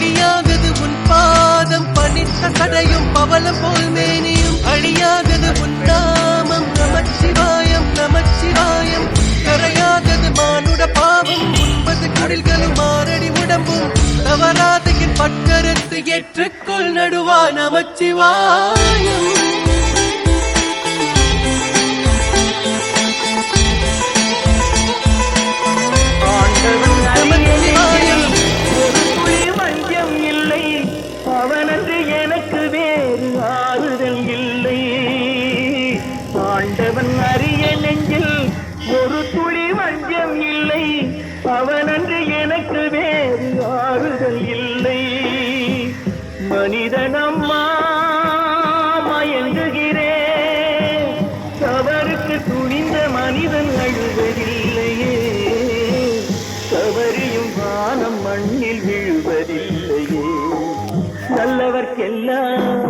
அழியாதது உன் பாதம் பணித்த கடையும் பவல போல் மேனியும். அழியாதது உன் நாமம் நமச்சிவாயம் நமச்சிவாயம். கரையாதது மானுட பாவம் உண்பது குடில்களும் மாரடி உடம்பும். தவறாதையின் பக்கரத்து ஏற்றுக்கொள் நடுவா நமச்சிவாயம். ஆண்டவன் அறிய நெஞ்சில் ஒரு துளி வஞ்சம் இல்லை. அவனன்று எனக்கு வேறு ஆறுதல் இல்லை. மனிதனம்மா மயங்குகிறேன் தவறுக்கு துணிந்த மனிதன் அழுவதில்லையே. தவறியும் வானம் மண்ணில் விழுவதில்லையே. நல்லவர்க்கெல்லாம்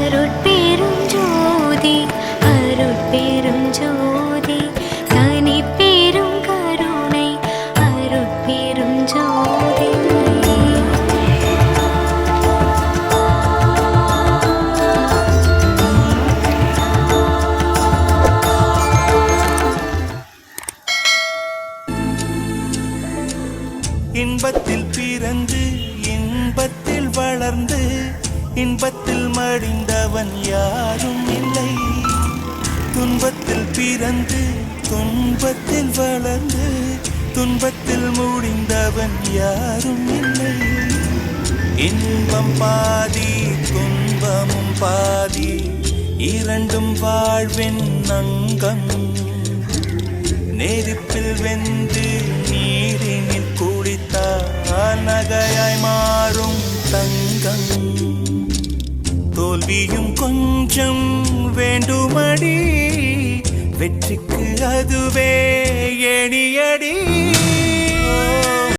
அருட்பெரும் ஜோதி அருட்பெரும் ஜோதி தனி பெரும் கருணை அருட்பெரும் ஜோதி இன்பத்தில் பிறந்து இன்பத்தில் வளர்ந்து இன்பத்தில் மடிந்தவன் யாரும் இல்லை. துன்பத்தில் பிறந்து துன்பத்தில் வளர்ந்து துன்பத்தில் முடிந்தவன் யாரும் இல்லை. இன்பம் பாதி துன்பமும் பாதி இரண்டும் வாழ்வின் அங்கம். நெருப்பில் வெந்து நீரினில் குளித்தால் நகையாய் மாறும் தங்கம். தோல்வியும் கொஞ்சம் வேண்டுமடி. வெற்றிக்கு அதுவே எணியடி